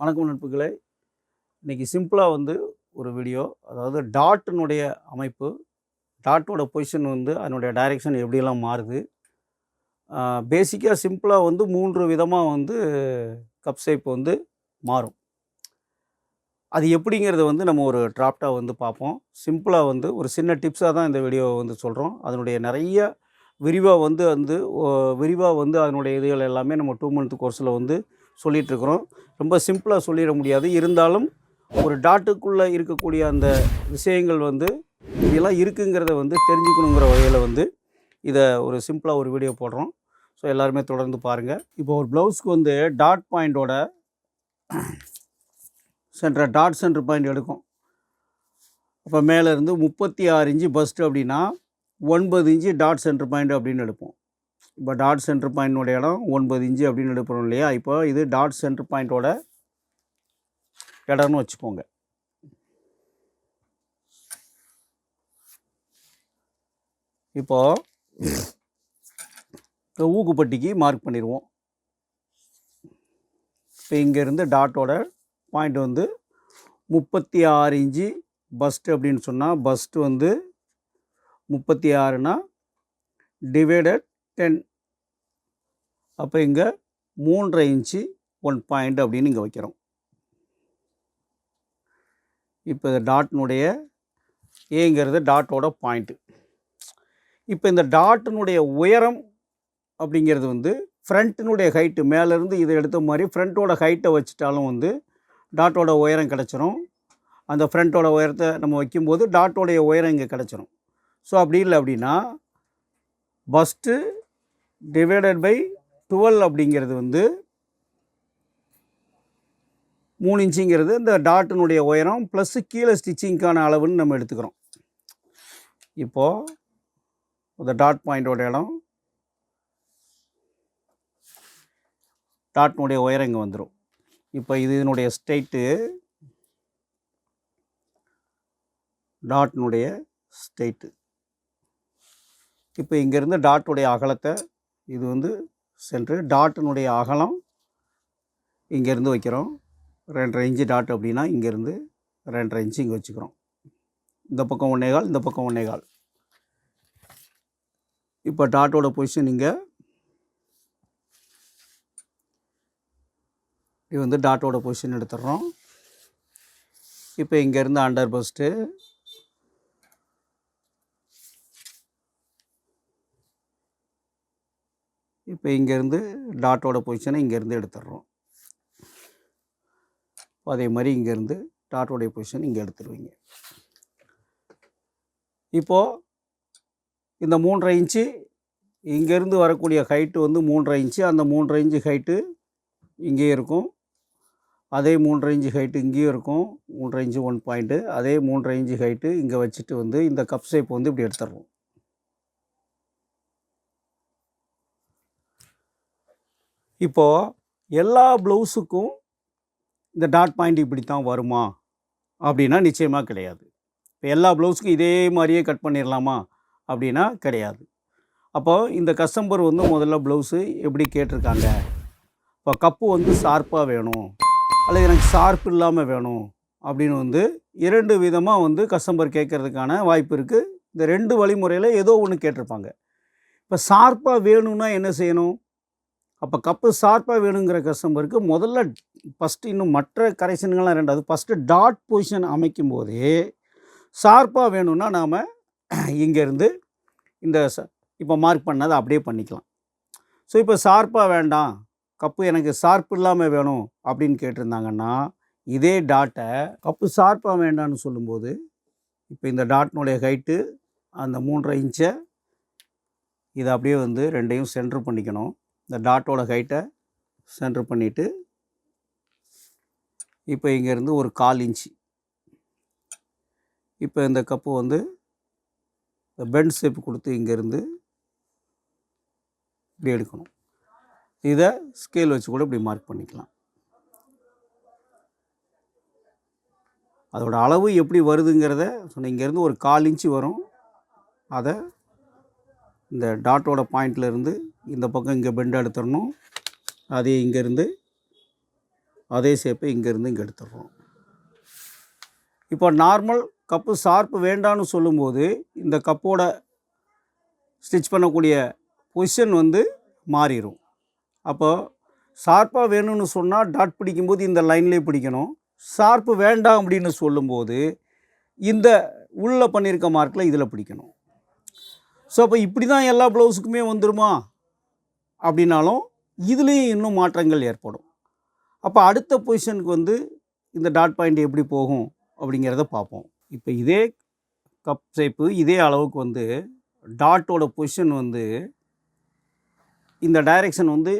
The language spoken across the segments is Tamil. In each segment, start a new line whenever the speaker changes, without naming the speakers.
வணக்கம் நட்புகளே இன்றைக்கி சிம்பிளாக வந்து ஒரு வீடியோ அதாவது டாட்டினுடைய அமைப்பு டாட்டோட பொசிஷன் வந்து அதனுடைய டைரெக்ஷன் எப்படியெல்லாம் மாறுது. பேசிக்காக சிம்பிளாக வந்து மூன்று விதமாக வந்து கப் ஷேப் வந்து மாறும். அது எப்படிங்கிறத வந்து நம்ம ஒரு ட்ராப்டாக வந்து பார்ப்போம். சிம்பிளாக வந்து ஒரு சின்ன டிப்ஸாக தான் இந்த வீடியோவை வந்து சொல்கிறோம் அதனுடைய நிறைய விரிவாக வந்து வந்து விரிவாக வந்து அதனுடைய இதுகள் எல்லாமே நம்ம டூ மந்த் கோர்ஸில் வந்து சொல்லிகிட்ருக்குறோம் ரொம்ப சிம்பிளாக சொல்லிட முடியாது. இருந்தாலும் ஒரு டாட்டுக்குள்ளே இருக்கக்கூடிய அந்த விஷயங்கள் வந்து இதெல்லாம் இருக்குங்கிறத வந்து தெரிஞ்சுக்கணுங்கிற வகையில் வந்து இதை ஒரு சிம்பிளாக ஒரு வீடியோ போடுறோம். ஸோ எல்லாருமே தொடர்ந்து பாருங்கள் இப்போ ஒரு ப்ளவுஸ்க்கு வந்து டாட் பாயிண்டோட சென்டர் டாட் சென்டர் பாயிண்ட் எடுக்கும். அப்போ மேலேருந்து முப்பத்தி ஆறு இன்ச்சு பஸ்ட்டு அப்படின்னா ஒன்பது இன்ச்சு டாட் சென்டர் பாயிண்ட் அப்படின்னு எடுப்போம். இப்போ டாட் சென்டர் பாயிண்டோட இடம் ஒன்பது இன்ச்சு அப்படின்னு எடுப்போம் இல்லையா? இப்போ இது டாட் சென்டர் பாயிண்டோட இடம்னு வச்சுக்கோங்க. இப்போ ஊக்குப்பட்டிக்கு மார்க் பண்ணிடுவோம் இப்போ இங்கேருந்து டாட்டோட பாயிண்ட் வந்து முப்பத்தி ஆறு இன்ச்சு பஸ்ட் அப்படின்னு சொன்னால் பஸ்ட் வந்து முப்பத்தி ஆறுனா டிவைடட் டென் அப்போ இங்கே மூன்றரை இன்ச்சு ஒன் பாயிண்ட் அப்படின்னு இங்கே வைக்கிறோம். இப்போ இந்த டாட்னுடைய ஏங்கிறது டாட்டோட பாயிண்ட்டு இப்போ இந்த டாட்டினுடைய உயரம் அப்படிங்கிறது வந்து ஃப்ரண்ட்டினுடைய ஹைட்டு மேலேருந்து இதை எடுத்த மாதிரி ஃப்ரண்ட்டோட ஹைட்டை வச்சுட்டாலும் வந்து டாட்டோட உயரம் கிடச்சிரும். அந்த ஃப்ரண்ட்டோட உயரத்தை நம்ம வைக்கும்போது டாட்டோடைய உயரம் இங்கே கிடச்சிரும். ஸோ அப்படி இல்லை அப்படின்னா பஸ்ட்டு டிவைடட் பை டுவெல் அப்படிங்கிறது வந்து மூணு இன்ச்சுங்கிறது இந்த டாட்டினுடைய உயரம் ப்ளஸ்ஸு கீழே ஸ்டிச்சிங்க்கான அளவுன்னு நம்ம எடுத்துக்கிறோம். இப்போது இந்த டாட் பாயிண்டோட இடம் டாட்னுடைய உயரம் இங்கே வந்துடும் இப்போ இது இதனுடைய ஸ்டேட்டு டாட்னுடைய ஸ்டேட்டு இப்போ இங்கேருந்து டாட்டுடைய அகலத்தை இது வந்து சென்று டாட்டினுடைய அகலம் இங்கேருந்து வைக்கிறோம். ரெண்டரை இன்ச்சு டாட் அப்படின்னா இங்கேருந்து ரெண்டரை இன்ச்சு இங்கே வச்சுக்கிறோம். இந்த பக்கம் ஒன்றே கால் இந்த பக்கம் ஒன்றே கால். இப்போ டாட்டோட பொசிஷன் இங்கே. இது வந்து டாட்டோட பொசிஷன் எடுத்துடுறோம். இப்போ இங்கேருந்து அண்டர் பஸ்ட்டு இப்போ இங்கேருந்து டாட்டோட பொசிஷனை இங்கேருந்து எடுத்துடுறோம். அதே மாதிரி இங்கேருந்து டாட்டோடைய பொசிஷன் இங்கே எடுத்துருவீங்க இப்போது இந்த மூன்றரை இன்ச்சு இங்கேருந்து வரக்கூடிய ஹைட்டு வந்து மூன்றரை இன்ச்சு அந்த மூன்றரை இன்ச்சு ஹைட்டு இங்கேயே இருக்கும். அதே மூன்றரை இன்ச்சு ஹைட்டு இங்கேயும் இருக்கும். மூன்றரை இன்ச்சு ஒன் பாயிண்ட்டு அதே மூன்றரை இன்ச்சு ஹைட்டு இங்கே வச்சுட்டு வந்து இந்த கப் ஷேப் வந்து இப்படி எடுத்துடுறோம். இப்போது எல்லா ப்ளவுஸுக்கும் இந்த டாட் பாயிண்ட் இப்படி தான் வருமா? அப்படின்னா நிச்சயமாக கிடையாது. இப்போ எல்லா ப்ளவுஸுக்கும் இதே மாதிரியே கட் பண்ணிடலாமா அப்படின்னா கிடையாது. அப்போது இந்த கஸ்டமர் வந்து முதல்ல ப்ளவுஸு எப்படி கேட்டிருக்காங்க? இப்போ கப்பு வந்து ஷார்ப்பாக வேணும். அல்லது எனக்கு ஷார்ப் இல்லாமல் வேணும். அப்படின்னு வந்து இரண்டு விதமாக வந்து கஸ்டமர் கேட்குறதுக்கான வாய்ப்பு இருக்குது இந்த ரெண்டு வழிமுறையில் ஏதோ ஒன்று கேட்டிருப்பாங்க. இப்போ ஷார்ப்பாக வேணும்னா என்ன செய்யணும்? அப்போ கப்பு ஷார்ப்பாக வேணுங்கிற கஸ்டமருக்கு முதல்ல ஃபஸ்ட்டு இன்னும் மற்ற கரெக்ஷன்கள்லாம் ரெண்டாவது ஃபஸ்ட்டு டாட் பொசிஷன் அமைக்கும் போதே ஷார்ப்பாக வேணும்னா நாம் இங்கேருந்து இந்த இப்போ மார்க் பண்ணதை அப்படியே பண்ணிக்கலாம். ஸோ இப்போ ஷார்ப்பாக வேண்டாம் கப்பு எனக்கு ஷார்ப் இல்லாமல் வேணும் அப்படின்னு கேட்டிருந்தாங்கன்னா இதே டாட்டை கப்பு ஷார்ப்பாக வேண்டாம்னு சொல்லும்போது இப்போ இந்த டாட்னுடைய ஹைட்டு அந்த மூன்றரை இன்ச்சை இதை அப்படியே வந்து ரெண்டையும் சென்ட்ரு பண்ணிக்கணும். இந்த டாட்டோட ஹைட்டை சென்டர் பண்ணிவிட்டு இப்போ இங்கேருந்து ஒரு கால் இன்ச்சு. இப்போ இந்த கப்பு வந்து பெண்ட் ஷேப் கொடுத்து இங்கேருந்து இப்படி எடுக்கணும். இதை ஸ்கேல் வச்சு கூட இப்படி மார்க் பண்ணிக்கலாம். அதோட அளவு எப்படி வருதுங்கிறத சொன்ன இங்கேருந்து ஒரு கால் இன்ச்சு வரும். அதை இந்த டாட்டோட பாயிண்ட்ல இருந்து இந்த பக்கம் இங்கே பெண்ட் எடுத்துடணும். அதே இங்கேருந்து அதே ஷேப்பை இங்கேருந்து இங்கே எடுத்துடுறோம் இப்போ நார்மல் கப்பு ஷார்ப்பு வேண்டான்னு சொல்லும்போது இந்த கப்போட ஸ்டிச் பண்ணக்கூடிய பொசிஷன் வந்து மாறிடும் அப்போ ஷார்ப்பாக வேணும்னு சொன்னால் டாட் பிடிக்கும்போது இந்த லைன்லேயே பிடிக்கணும். ஷார்ப்பு வேண்டாம் அப்படின்னு சொல்லும்போது இந்த உள்ளே பண்ணியிருக்க மார்க்கில் இதில் பிடிக்கணும். ஸோ அப்போ இப்படி தான் எல்லா ப்ளவுஸுக்குமே வந்துருமா? அப்படின்னாலும் இதுலேயும் இன்னும் மாற்றங்கள் ஏற்படும். அப்போ அடுத்த பொசிஷனுக்கு வந்து இந்த டாட் பாயிண்ட் எப்படி போகும் அப்படிங்கிறத பார்ப்போம். இப்போ இதே கப் ஷேப்பு இதே அளவுக்கு வந்து டாட்டோட பொசிஷன் வந்து இந்த டைரெக்ஷன் வந்து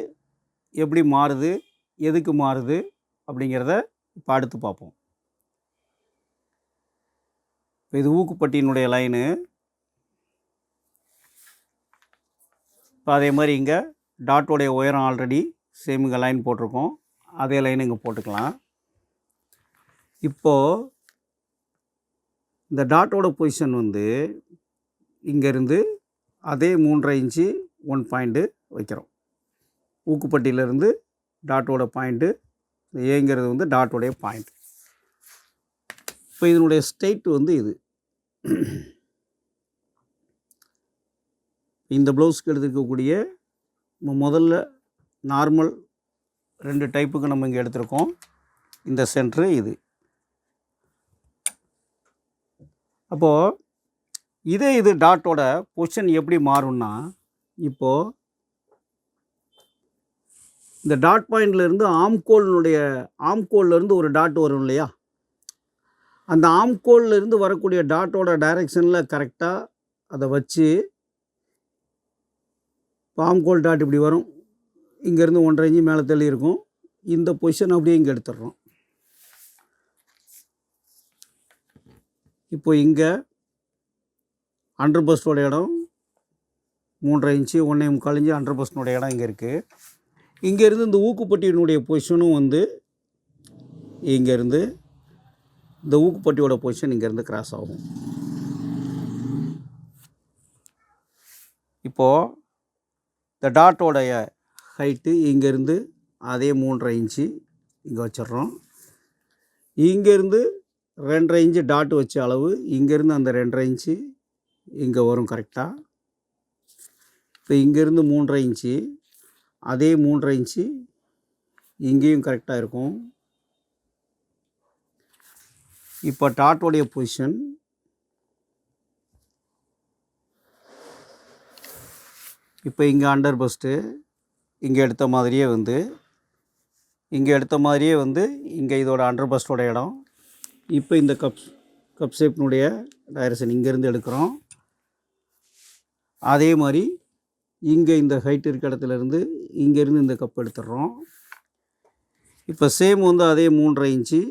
எப்படி மாறுது எதுக்கு மாறுது அப்படிங்கிறத இப்போ அடுத்து பார்ப்போம். இப்போ இது ஊக்குப்பட்டியினுடைய லைனு இப்போ அதே மாதிரி இங்கே டாட்டோடைய உயரம் ஆல்ரெடி சேம் இங்கே லைன் போட்டிருக்கோம். அதே லைன் இங்கே போட்டுக்கலாம். இப்போது இந்த டாட்டோட பொசிஷன் வந்து இங்கேருந்து அதே மூன்றரை இன்ச்சு ஒன் பாயிண்ட்டு வைக்கிறோம். ஊக்குப்பட்டியிலேருந்து டாட்டோட பாயிண்ட்டு ஏங்கிறது வந்து டாட்டோடைய பாயிண்ட் இப்போ இதனுடைய ஸ்டேட் வந்து இது. இந்த ப்ளவுஸ்க்கு எடுத்துருக்கக்கூடிய முதல்ல நார்மல் ரெண்டு டைப்புக்கு நம்ம இங்கே எடுத்திருக்கோம். இந்த சென்ட்ரு இது. அப்போது இதே இது டாட்டோட பொசிஷன் எப்படி மாறும்னா இப்போது இந்த டாட் பாயிண்ட்லேருந்து ஆம்கோலினுடைய ஆம்கோல்லேருந்து ஒரு டாட் வரும் இல்லையா? அந்த ஆம்கோல்லேருந்து வரக்கூடிய டாட்டோட டைரெக்ஷனில் கரெக்டாக அதை வச்சு பாம் ஆம்கோல் டாட் இப்படி வரும். இங்கேருந்து ஒன்றரை இஞ்சி மேலே தள்ளி இருக்கும். இந்த பொசிஷன் அப்படியே இங்கே எடுத்துடுறோம். இப்போ இங்கே அண்டர் பஸ்டோட இடம் மூன்றரை இன்ச்சு ஒன்றே முக்கால் இன்ச்சு அண்டர் பஸ்டோட இடம் இங்கே இருக்குது இங்கேருந்து இந்த ஊக்குப்பட்டியினுடைய பொசிஷனும் வந்து இங்கேருந்து இந்த ஊக்குப்பட்டியோட பொசிஷன் இங்கேருந்து கிராஸ் ஆகும். இப்போது இந்த டாட்டோடைய ஹைட்டு இங்கேருந்து அதே மூன்றரை இன்ச்சு இங்கே வச்சிடுறோம். இங்கேருந்து ரெண்டரை இன்ச்சு டாட் வச்ச அளவு இங்கேருந்து அந்த ரெண்டரை இன்ச்சு இங்கே வரும் கரெக்டாக இப்போ இங்கேருந்து மூன்றரை இன்ச்சு அதே மூன்றரை இன்ச்சு இங்கேயும் கரெக்டாக இருக்கும். இப்போ டாட்டோடைய பொசிஷன் இப்போ இங்கே அண்டர் பஸ்ட்டு இங்கே எடுத்த மாதிரியே வந்து இங்கே எடுத்த மாதிரியே வந்து இங்கே இதோட அண்டர் பஸ்டோட இடம். இப்போ இந்த கப் கப் ஷேப்னுடைய டைரக்ஷன் இங்கேருந்து எடுக்கிறோம். அதே மாதிரி இங்கே இந்த ஹைட் இருக்க இடத்துலேருந்து இங்கேருந்து இந்த கப் எடுத்துடுறோம். இப்போ சேம் வந்து அதே மூன்றரை இன்ச்சு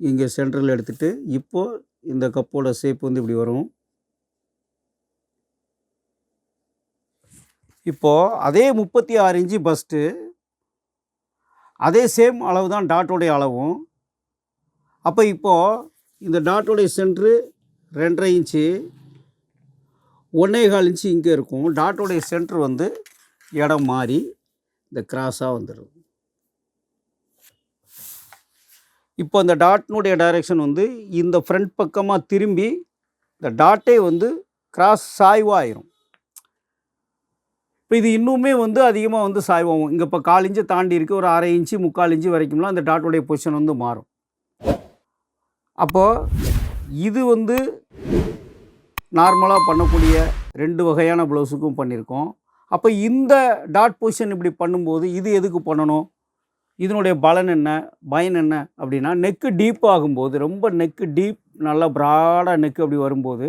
இங்கே சென்டரில் எடுத்துகிட்டு இப்போது இந்த கப்போட ஷேப் வந்து இப்படி வரும். இப்போது அதே முப்பத்தி ஆறு இன்ச்சு பஸ்ட்டு அதே சேம் அளவு தான் டாட்டோடைய அளவும். அப்போ இப்போது இந்த டாட்டோடைய சென்ட்ரு ரெண்டரை இன்ச்சு ஒன்றே கால் இன்ச்சு இங்கே இருக்கும். டாட்டோடைய சென்ட்ரு வந்து இடம் மாறி இந்த கிராஸாக வந்துடும் இப்போ அந்த டாட்னுடைய டைரெக்ஷன் வந்து இந்த ஃப்ரண்ட் பக்கமாக திரும்பி இந்த டாட்டே வந்து கிராஸ் சாய்வாயிரும். இப்போ இது இன்னுமே வந்து அதிகமாக வந்து சாய்வாகும் இங்கே இப்போ கால் இன்ச்சு தாண்டி இருக்குது ஒரு அரை இன்ச்சு முக்கால் இன்ச்சு வரைக்கும்லாம் அந்த டாட்டோடைய பொசிஷன் வந்து மாறும். அப்போது இது வந்து நார்மலாக பண்ணக்கூடிய ரெண்டு வகையான ப்ளவுஸுக்கும் பண்ணியிருக்கோம் அப்போ இந்த டாட் பொசிஷன் இப்படி பண்ணும்போது இது எதுக்கு பண்ணணும்? இதனுடைய பலன் என்ன? பயன் என்ன? அப்படின்னா நெக்கு டீப் ஆகும்போது ரொம்ப நெக்கு டீப் நல்லா ப்ராடாக நெக்கு அப்படி வரும்போது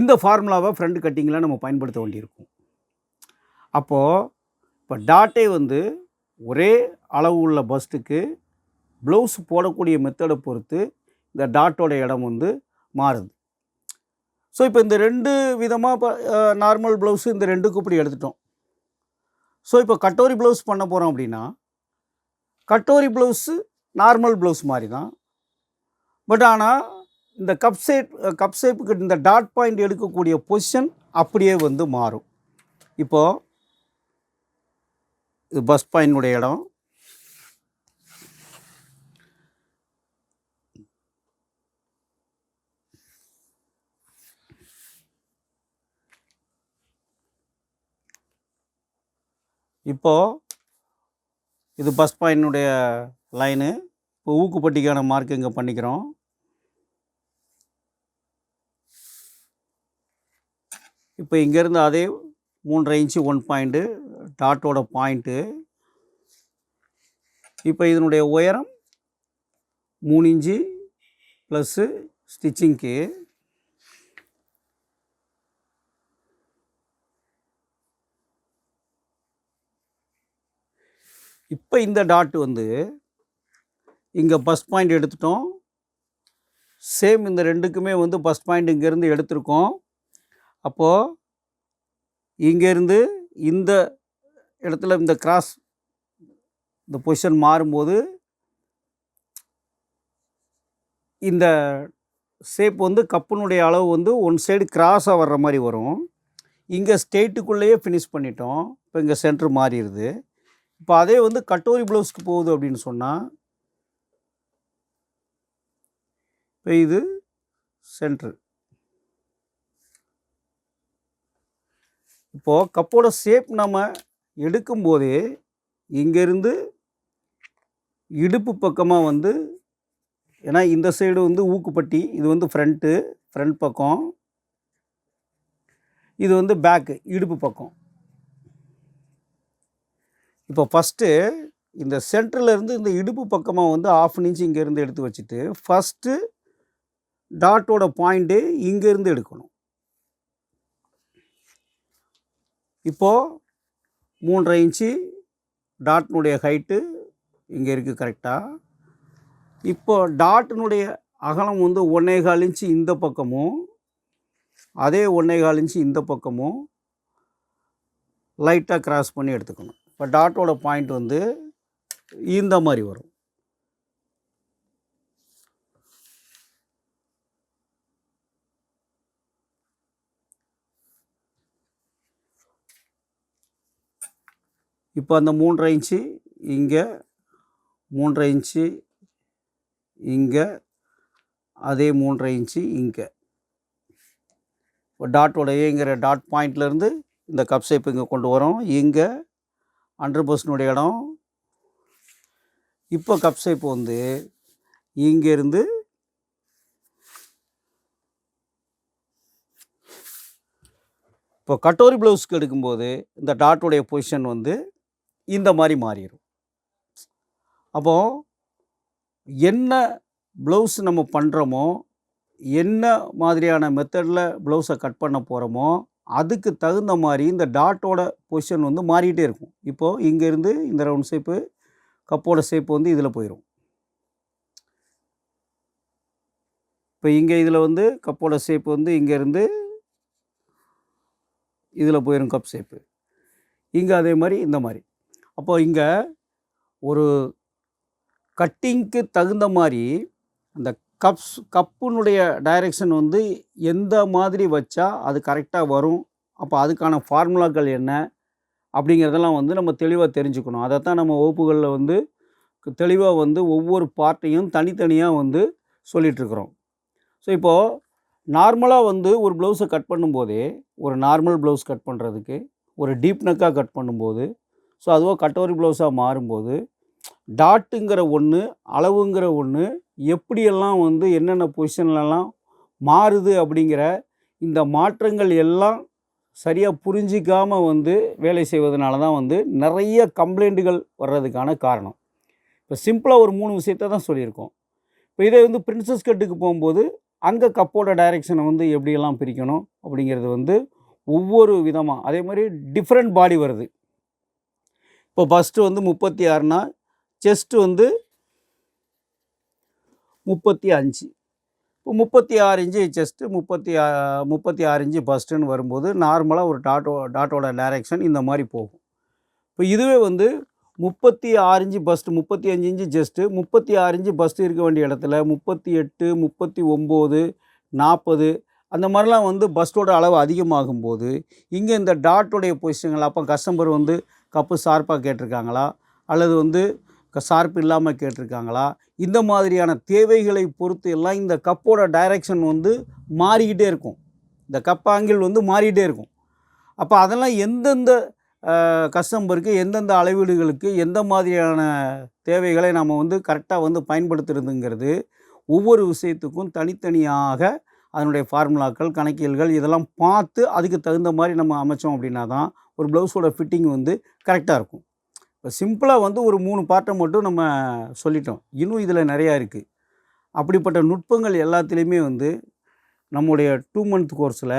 இந்த ஃபார்முலாவை ஃப்ரண்ட் கட்டிங்கில் நம்ம பயன்படுத்த வேண்டியிருக்கும். அப்போது இப்போ டாட்டே வந்து ஒரே அளவு உள்ள பஸ்ட்டுக்கு ப்ளவுஸ் போடக்கூடிய மெத்தடை பொறுத்து இந்த டாட்டோட இடம் வந்து மாறுது. ஸோ இப்போ இந்த ரெண்டு விதமாக இப்போ நார்மல் ப்ளவுஸு இந்த ரெண்டுக்கும் இப்படி எடுத்துட்டோம். ஸோ இப்போ கட்டோரி ப்ளவுஸ் பண்ண போகிறோம் அப்படின்னா கட்டோரி ப்ளவுஸு நார்மல் ப்ளவுஸ் மாதிரி தான் பட் ஆனால் இந்த கப் ஷேப் கப் ஷேப்புக்கு இந்த டாட் பாயிண்ட் எடுக்கக்கூடிய பொசிஷன் அப்படியே வந்து மாறும். இப்போது இது பஸ் பாயிண்டினுடைய இடம். இப்போது இது பஸ் பாயிண்டினுடைய லைனு இப்போ ஊக்குப்பட்டிக்கான மார்க் இங்கே பண்ணிக்கிறோம். இப்போ இங்கேருந்து அதே மூன்றரை இன்ச்சு ஒன் பாயிண்ட்டு டாட்டோட பாயிண்ட்டு இப்போ இதனுடைய உயரம் மூணு இன்ச்சு ப்ளஸ்ஸு ஸ்டிச்சிங்க்கு இப்போ இந்த டாட் வந்து இங்கே பஸ் பாயிண்ட் எடுத்துட்டோம். சேம் இந்த ரெண்டுக்குமே வந்து பஸ் பாயிண்ட் இங்கேருந்து எடுத்திருக்கோம். அப்போது இங்கேருந்து இந்த இடத்துல இந்த கிராஸ் இந்த பொசிஷன் மாறும்போது இந்த ஷேப் வந்து கப்புனுடைய அளவு வந்து ஒன் சைடு கிராஸாக வர்ற மாதிரி வரும். இங்கே ஸ்டேட்டுக்குள்ளேயே ஃபினிஷ் பண்ணிட்டோம். இப்போ இங்கே சென்டர் மாறிடுது. இப்போ அதே வந்து கட்டோரி ப்ளவுஸ்க்கு போகுது அப்படின்னு சொன்னால் இப்போ இது சென்ட்ரு இப்போது கப்போட ஷேப் நம்ம எடுக்கும்போதே இங்கேருந்து இடுப்பு பக்கமாக வந்து ஏன்னா இந்த சைடு வந்து ஊக்குப்பட்டி இது வந்து ஃப்ரண்ட்டு ஃப்ரண்ட் பக்கம். இது வந்து பேக்கு இடுப்பு பக்கம். இப்போ ஃபஸ்ட்டு இந்த சென்டர்லருந்து இந்த இடுப்பு பக்கமாக வந்து ஆஃப் இன்ச்சு இங்கேருந்து எடுத்து வச்சுட்டு ஃபஸ்ட்டு டாட்டோட பாயிண்ட்டு இங்கேருந்து எடுக்கணும். இப்போது மூன்றரை இன்ச்சு டாட்னுடைய ஹைட்டு இங்கே இருக்குது கரெக்டாக இப்போ டாட்டினுடைய அகலம் வந்து ஒன்றே கால் இன்ச்சு இந்த பக்கமும் அதே ஒன்றே கால் இன்ச்சு இந்த பக்கமும் லைட்டாக கிராஸ் பண்ணி எடுத்துக்கணும். இப்போ டாட்டோட பாயிண்ட் வந்து இந்த மாதிரி வரும். இப்போ அந்த மூன்றரை இன்ச்சு இங்கே மூன்றரை இன்ச்சு இங்கே அதே மூன்றரை இன்ச்சு இங்கே. இப்போ டாட்டோட ஏங்கிற டாட் பாயிண்ட்லேருந்து இந்த கப் ஷேப் இங்கே கொண்டு வரோம். இங்கே அண்டர் பர்சனுடைய இடம். இப்போ கப் ஷேப் வந்து இங்கேருந்து இப்போ கட்டோரி ப்ளவுஸ்க்கு எடுக்கும்போது இந்த டாட்டோடைய பொசிஷன் வந்து இந்த மாதிரி மாறிடும் அப்போது என்ன ப்ளவுஸ் நம்ம பண்ணுறோமோ என்ன மாதிரியான மெத்தடில் ப்ளவுஸை கட் பண்ண போகிறோமோ அதுக்கு தகுந்த மாதிரி இந்த டாட்டோட பொசிஷன் வந்து மாறிக்கிட்டே இருக்கும். இப்போது இங்கேருந்து இந்த ரவுண்ட் ஷேப்பு கப்போட ஷேப் வந்து இதில் போயிடும் இப்போ இங்கே இதில் வந்து கப்போட ஷேப் வந்து இங்கேருந்து இதில் போயிடும் கப் ஷேப்பு இங்கே அதே மாதிரி இந்த மாதிரி. அப்போ இங்கே ஒரு கட்டிங்க்கு தகுந்த மாதிரி அந்த கப்ஸ் கப்புனுடைய டைரெக்ஷன் வந்து எந்த மாதிரி வச்சா அது கரெக்டாக வரும் அப்போ அதுக்கான ஃபார்முலாக்கள் என்ன அப்படிங்கிறதெல்லாம் வந்து நம்ம தெளிவாக தெரிஞ்சுக்கணும். அதை தான் நம்ம வகுப்புகளில் வந்து தெளிவாக வந்து ஒவ்வொரு பார்ட்டையும் தனித்தனியாக வந்து சொல்லிகிட்ருக்குறோம் ஸோ இப்போது நார்மலாக வந்து ஒரு ப்ளவுஸை கட் பண்ணும்போதே ஒரு நார்மல் ப்ளவுஸ் கட் பண்ணுறதுக்கு ஒரு டீப் நெக்காக கட் பண்ணும்போது ஸோ அதுவாக கட்டோரி ப்ளவுஸாக மாறும்போது டாட்டுங்கிற ஒன்று அளவுங்கிற ஒன்று எப்படியெல்லாம் வந்து என்னென்ன பொசிஷன்லலாம் மாறுது அப்படிங்கிற இந்த மாற்றங்கள் எல்லாம் சரியாக புரிஞ்சிக்காமல் வந்து வேலை செய்வதனால தான் வந்து நிறைய கம்ப்ளைண்ட்டுகள் வர்றதுக்கான காரணம். இப்போ சிம்பிளாக ஒரு மூணு விஷயத்த தான் சொல்லியிருக்கோம். இப்போ இதே வந்து பிரின்சஸ் கட்டுக்கு போகும்போது அங்கே கப்போட டைரெக்ஷனை வந்து எப்படியெல்லாம் பிரிக்கணும் அப்படிங்கிறது வந்து ஒவ்வொரு விதமாக அதே மாதிரி டிஃப்ரெண்ட் பாடி வருது. இப்போ ஃபஸ்ட்டு வந்து முப்பத்தி ஆறுனா செஸ்ட்டு வந்து முப்பத்தி அஞ்சு இப்போ முப்பத்தி ஆறு இன்ச்சு செஸ்ட்டு முப்பத்தி ஆ முப்பத்தி ஆறு இன்ச்சு பஸ்ட்டுன்னு வரும்போது நார்மலாக ஒரு டாட்டோ டாட்டோட டைரெக்ஷன் இந்த மாதிரி போகும். இப்போ இதுவே வந்து முப்பத்தி ஆறு இன்ச்சு பஸ்ட்டு முப்பத்தி அஞ்சு இன்ச்சு ஜஸ்ட்டு முப்பத்தி ஆறு இன்ச்சு பஸ்ட்டு இருக்க வேண்டிய இடத்துல முப்பத்தி எட்டு முப்பத்தி ஒம்பது நாற்பது அந்த மாதிரிலாம் வந்து பஸ்ட்டோட அளவு அதிகமாகும்போது இங்கே இந்த டாட்டோடைய பொசிஷன்கள் அப்போ கஸ்டமர் வந்து கப்பு சார்பாக கேட்டிருக்காங்களா? அல்லது வந்து சார்பு இல்லாமல் கேட்டிருக்காங்களா? இந்த மாதிரியான தேவைகளை பொறுத்து எல்லாம் இந்த கப்போட டைரெக்ஷன் வந்து மாறிக்கிட்டே இருக்கும். இந்த கப் ஆங்கிள் வந்து மாறிக்கிட்டே இருக்கும். அப்போ அதெல்லாம் எந்தெந்த கஸ்டம்பருக்கு எந்தெந்த அளவீடுகளுக்கு எந்த மாதிரியான தேவைகளை நம்ம வந்து கரெக்டாக வந்து பயன்படுத்துறதுங்கிறது ஒவ்வொரு விஷயத்துக்கும் தனித்தனியாக அதனுடைய ஃபார்முலாக்கள் கணக்கியல்கள் இதெல்லாம் பார்த்து அதுக்கு தகுந்த மாதிரி நம்ம அமைச்சோம் அப்படின்னா தான் ஒரு ப்ளவுஸோட ஃபிட்டிங் வந்து கரெக்டாக இருக்கும். இப்போ சிம்பிளாக வந்து ஒரு மூணு பார்ட்டை மட்டும் நம்ம சொல்லிட்டோம். இன்னும் இதில் நிறையா இருக்குது அப்படிப்பட்ட நுட்பங்கள் எல்லாத்துலேயுமே வந்து நம்முடைய டூ மந்த் கோர்ஸில்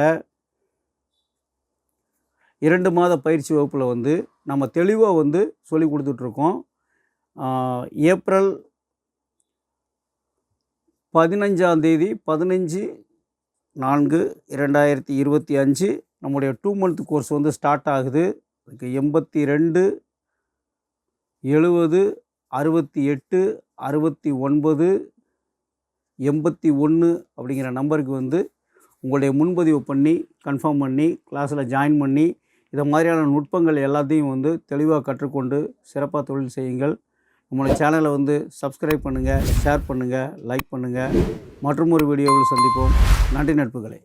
இரண்டு மாத பயிற்சி வகுப்பில் வந்து நம்ம தெளிவாக வந்து சொல்லி கொடுத்துட்ருக்கோம். ஏப்ரல் பதினஞ்சாந்தேதி பதினஞ்சு நான்கு இரண்டாயிரத்தி இருபத்தி அஞ்சு. நம்முடைய டூ மந்த் கோர்ஸ் வந்து ஸ்டார்ட் ஆகுது. அதுக்கு எண்பத்தி ரெண்டு எழுபது அறுபத்தி எட்டு அறுபத்தி ஒன்பது எண்பத்தி ஒன்று அப்படிங்கிற நம்பருக்கு வந்து உங்களுடைய முன்பதிவு பண்ணி கன்ஃபார்ம் பண்ணி கிளாஸில் ஜாயின் பண்ணி இதை மாதிரியான நுட்பங்கள் எல்லாத்தையும் வந்து தெளிவாக கற்றுக்கொண்டு சிறப்பாக தொழில் செய்யுங்கள். நம்மளோட சேனலை வந்து சப்ஸ்கிரைப் பண்ணுங்கள் ஷேர் பண்ணுங்கள் லைக் பண்ணுங்கள் மற்றும் ஒரு வீடியோவில் சந்திப்போம். நன்றி நட்புகளே.